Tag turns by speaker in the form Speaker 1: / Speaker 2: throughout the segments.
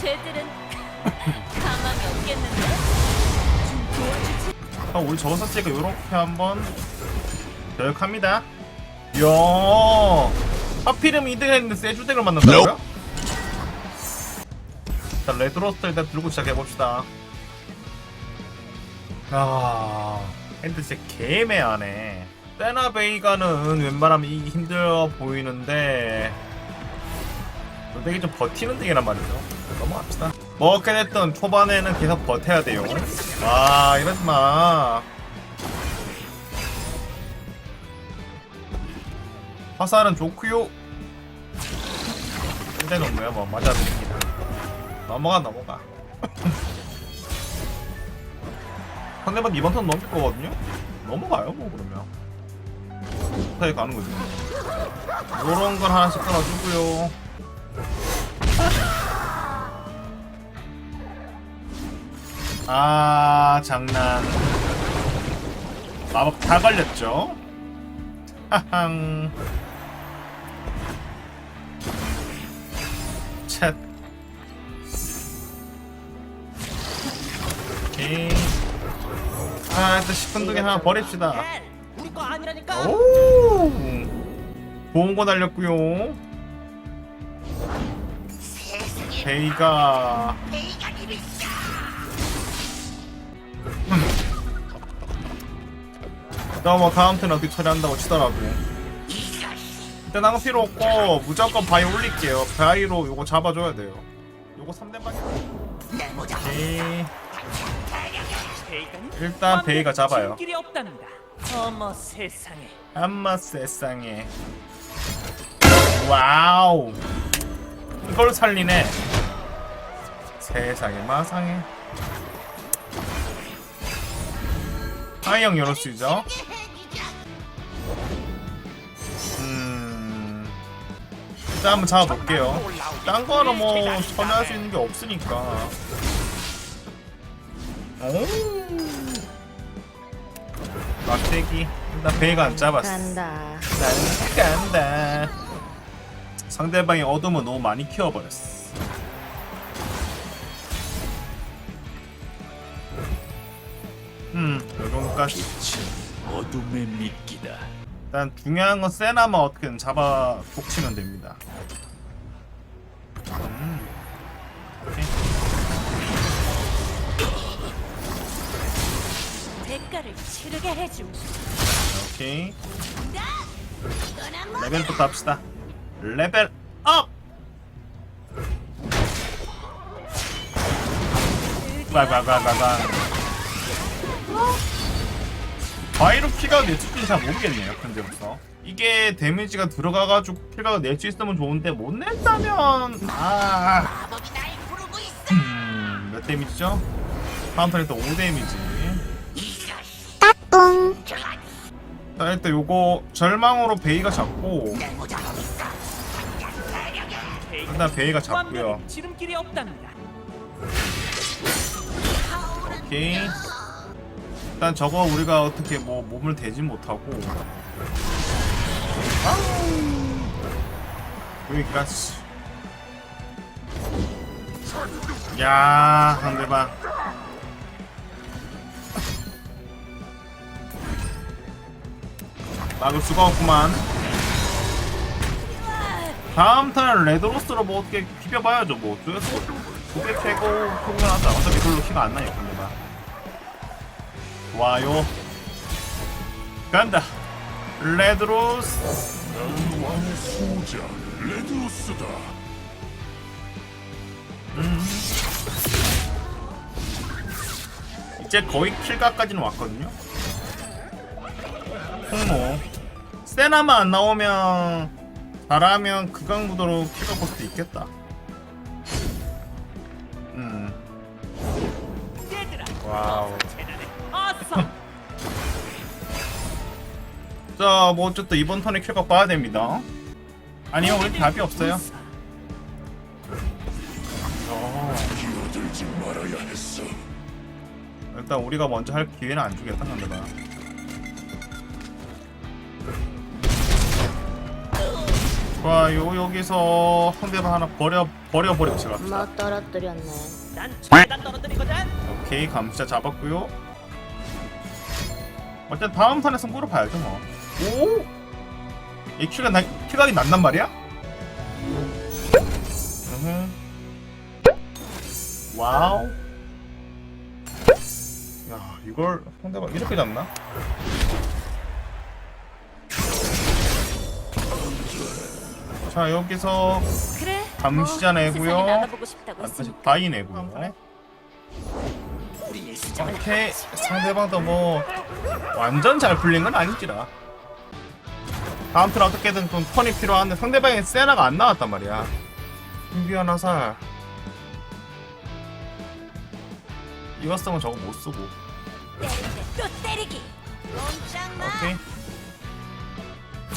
Speaker 1: 쟤들은 가망이 없겠는데?
Speaker 2: 아, 우리 저번 사치가 요렇게 한번 교육합니다. 이야, 하필이면 2등 했는데 세주덱을 만난다고요? 자, 레드로스터 일단 들고 시작해봅시다. 아, 핸드 진짜 개매하네. 세나 베이가는 웬만하면 이기 힘들어 보이는데 이 덱이 좀 버티는 덱이란 말이죠. 넘어갑시다. 먹게 됐던 초반에는 계속 버텨야 돼요. 와, 이러지 마. 화살은 좋구요. 근데는 뭐야, 뭐 맞아드립니다. 넘어가, 넘어가. 상대방 이번 턴 넘길 거거든요? 넘어가요, 뭐, 그러면. 스타일 가는 거지. 요런 걸 하나씩 끊어주고요. 아, 장난. 마법 다 걸렸죠? 하항. 챗. 오케이. 아, 일단 10분 두개 하나 버립시다. 오! 거 날렸고요. 베이가 나뭐 다음 턴 어떻게 처리한다고 치더라도. 일단 아무 필요 없고 무조건 바위 올릴게요. 바위로 요거 잡아줘야 돼요. 요거 3대 방이 오케이 일단 베이가 잡아요.
Speaker 3: 어머 세상에.
Speaker 2: 엄마 세상에. 와우. 이걸 살리네. 세상에 마상에 하이형 요로스죠 음. 일단 한번 잡아볼게요. 딴 거는 뭐 처리할 수 있는 게 없으니까. 오. 막대기. 일단 배가 안 잡았어.
Speaker 1: 간다.
Speaker 2: 나는 간다. 상대방의 어둠을 너무 많이 키워버렸어. 음, 요정도까지.
Speaker 4: 어둠의 미끼다.
Speaker 2: 일단 중요한 건 세나만 어떻게든 잡아 독치면 됩니다. 음.
Speaker 1: 대가를 치르게 해줌.
Speaker 2: 오케이. 레벨부터 합시다. 레벨 업! 빠바바바바. 바이로 키가 내출지 잘 모르겠네요 현재부터. 이게 데미지가 들어가가지고 키가 낼 수 있으면 좋은데 못 냈다면 아. 음, 몇 데미지죠? 다음 턴에 또 5 데미지. 자 일단 요거 절망으로 베이가 잡고 일단 베이가 잡고요. 오케이 일단 저거 우리가 어떻게 뭐 몸을 대진 못하고. 여기까지. 야 상대방. 막을 수가 없구만. 다음 턴 레드로스로 뭐 어떻게 비벼봐야죠 뭐. 없고 두배 캐고 포근하자. 어차피 별로 키가 안 나요 좋아요. 간다. 레드로스.
Speaker 4: 왕의 수호자 레드우스다.
Speaker 2: 이제 거의 킬각까지는 왔거든요. 홍모. 세나만 안 나오면 잘하면 극강무도로 킬각 볼 수도 있겠다. 음. 와우 자, 뭐 어쨌든 이번 턴에 킬각 봐야 됩니다. 아니요, 우리 답이 없어요. 어,
Speaker 4: 끼어들지 말아야 했어.
Speaker 2: 일단 우리가 먼저 할 기회는 안 주겠다, 상대방. 좋아요 여기서 상대방 하나 버려 버려 버리고 제가
Speaker 1: 뭐 떨어뜨렸네.
Speaker 3: 난 최다 떨어뜨리거든.
Speaker 2: 오케이 감시자 잡았고요 일단 다음 턴에 승부를 봐야죠 뭐 오? 이 킬각 나, 킬각이 난단 말이야? 으흠. 와우 야 이걸 상대방 이렇게 잡나? 자 여기서
Speaker 1: 그래.
Speaker 2: 감시자
Speaker 1: 뭐,
Speaker 2: 내고요. 다시. 바이 내고요 오케이 상대방도 뭐 완전 잘 풀린 건 아니지라 다음 턴 어떻게든 좀 턴이 필요한데 상대방의 세나가 안 나왔단 말이야. 신비한 화살. 이거 쓰면 저거 못 쓰고.
Speaker 1: 때리기.
Speaker 2: 오케이.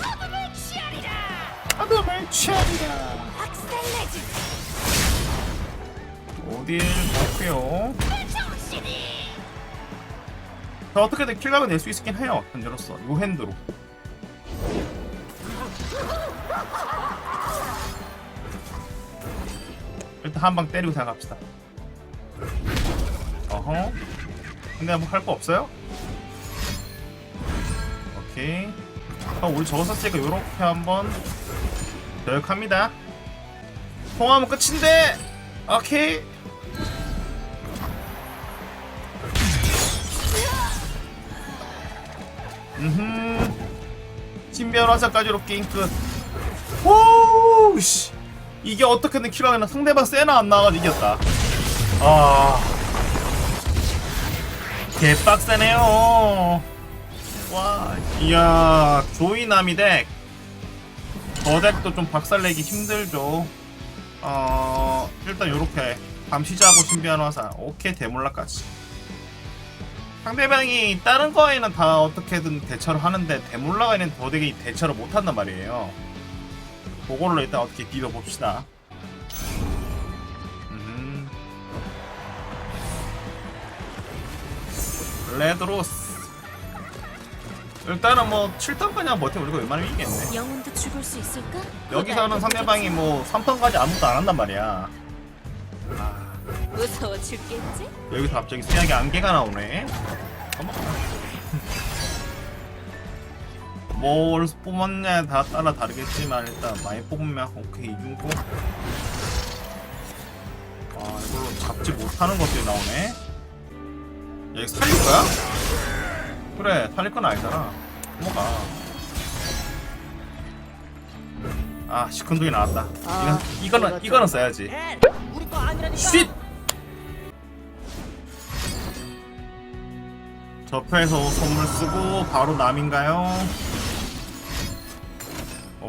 Speaker 1: 어둠을 취하리라.
Speaker 2: 아둠을 취하리라.
Speaker 1: 박살내지.
Speaker 2: 어딜
Speaker 1: 정신이.
Speaker 2: 자, 어떻게든 킬각을 낼수 있긴 해요 현재로서. 요 핸드로 일단 한 방 때리고 생각합시다 어허 근데 뭐 할 거 없어요? 오케이 아, 우리 저거 썼으니까 요렇게 한번 노력합니다 통화하면 끝인데 오케이 음흠. 신비한 화살까지로 게임 끝. 오, 씨. 이게 어떻게든 킬하면 상대방 세나 안 나와가지고 이겼다. 아. 개빡세네요. 와, 이야, 조이나미 덱. 저 덱도 좀 박살내기 힘들죠. 어, 일단 요렇게. 감시자하고 신비한 화살. 오케이, 대몰라까지. 상대방이 다른 거에는 다 어떻게든 대처를 하는데 데몰라가에는 도대체 대처를 못한단 말이에요. 그걸로 일단 어떻게 비벼봅시다. 음. 레드로스. 일단은 뭐 7턴 그냥 버텨 우리가 웬만하면 이기겠네.
Speaker 1: 영혼도 죽을 수 있을까?
Speaker 2: 여기서는 상대방이 뭐 3턴까지 아무것도 안 한단 말이야. 아.
Speaker 1: 무서워 죽겠지?
Speaker 2: 여기서 갑자기 수약의 안개가 나오네. 어머. 뭘 뽑았냐에 다 따라 다르겠지만 일단 많이 뽑으면 오케이 이중고. 아 이걸로 잡지 못하는 것들이 나오네. 얘 살릴 거야? 그래 살릴 건 아니잖아. 뭐가? 아 시큰둥이 나왔다.
Speaker 1: 아,
Speaker 2: 이건 이거는
Speaker 1: 이거 좀-
Speaker 2: 이거는 써야지. 쉿! 접해서 선물 쓰고 바로 남인가요?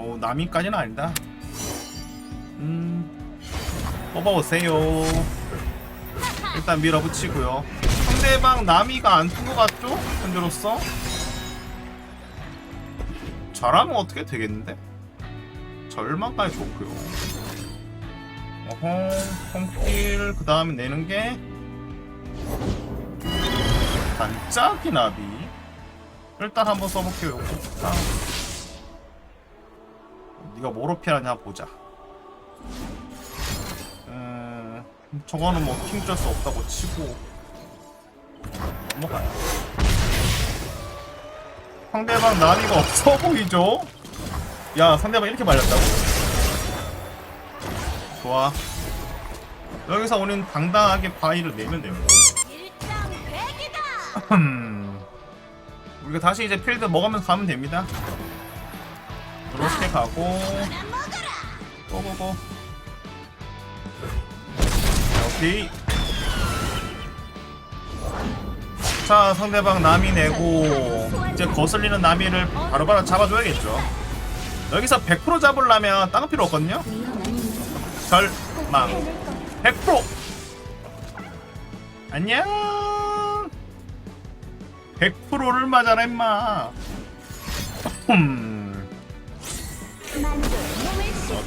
Speaker 2: 어 남인까지는 아니다. 음 뽑아오세요. 일단 밀어붙이고요. 상대방 남이가 안 뜬 것 같죠? 현재로서 잘하면 어떻게 되겠는데? 절망까지 좋고요. 어허, 손길 그 다음에 내는 게 반짝이 나비. 일단 한번 써볼게요. 요거. 아. 네가 뭐로 피하냐 보자. 음, 저거는 뭐 킹쩔 수 없다고 치고 넘어가요. 상대방 나비가 없어 보이죠? 야, 상대방 이렇게 말렸다고? 좋아. 여기서 우린 당당하게 바위를 내면 됩니다. 우리가 다시 이제 필드 먹으면서 가면 됩니다. 가고 고고고. 오케이. 자 상대방 나미 내고 이제 거슬리는 나미를 바로 바로 잡아줘야겠죠. 여기서 100% 잡으려면 다른 필요 없거든요. 절망 100% 안녕 100%를 맞아라 임마 흠.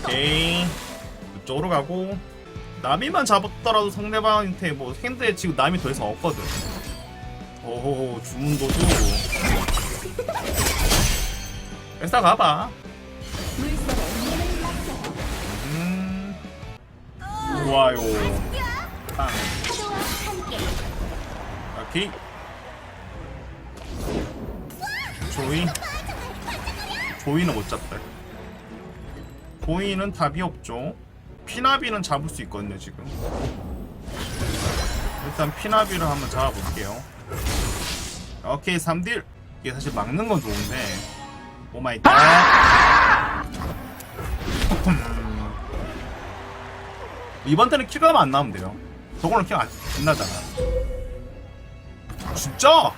Speaker 2: 오케이. 이쪽으로 가고. 남이만 잡았더라도 상대방한테 뭐 핸드에 지금 남이 더 이상 없거든. 오 주문도 주고 뺏어 가봐. 음. 좋아요.
Speaker 1: 땅
Speaker 2: 오케이. 조이. 조이는 못 잡다. 조이는 답이 없죠. 피나비는 잡을 수 있거든요, 지금. 일단 피나비를 한번 잡아볼게요. 오케이, 3딜. 이게 사실 막는 건 좋은데. 오 마이 갓. 이번 때는 킬가 안 나오면 돼요. 저거는 킬안 안 나잖아. 진짜?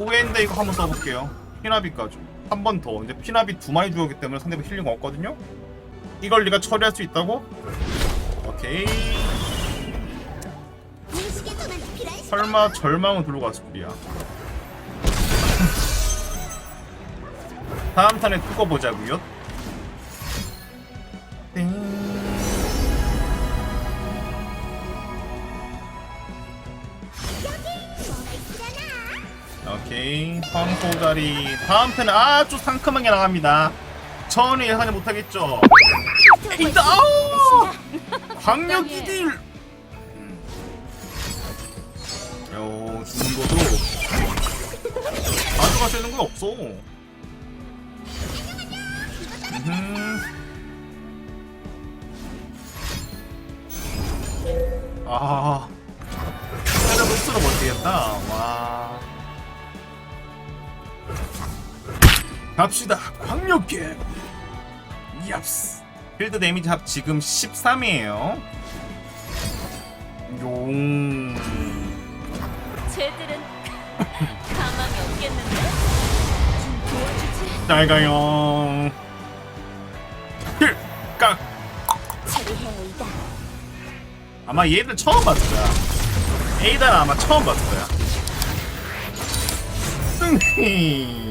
Speaker 2: 오엔데 이거 한번 써볼게요. 피나비까지 한 번 더. 이제 피나비 두 마리 주었기 때문에 상대방 힐링 없거든요. 이걸 네가 처리할 수 있다고? 오케이. 설마 절망은 들고 갔을 줄이야. 다음 턴에 두고 보자고요. 오케이 황소다리. 다음 턴에 아주 상큼하게 나갑니다. 전혀 예상하지 못하겠죠. 인다 아우! 광역이 딜! 요, 죽는 거도 가져갈 수 있는 거 없어. 음흠. 아. 때려 볼수록 못되겠다. 와 갑시다 광역계. 얍스. 필드 데미지 합 지금 13이에요. 용.
Speaker 1: 쟤들은 가망이 없겠는데? 좀 도와주지. 처리해 이다.
Speaker 2: 아마 얘들 처음 봤을 거야. 에이다는 아마 처음 봤을 거야. 뚱히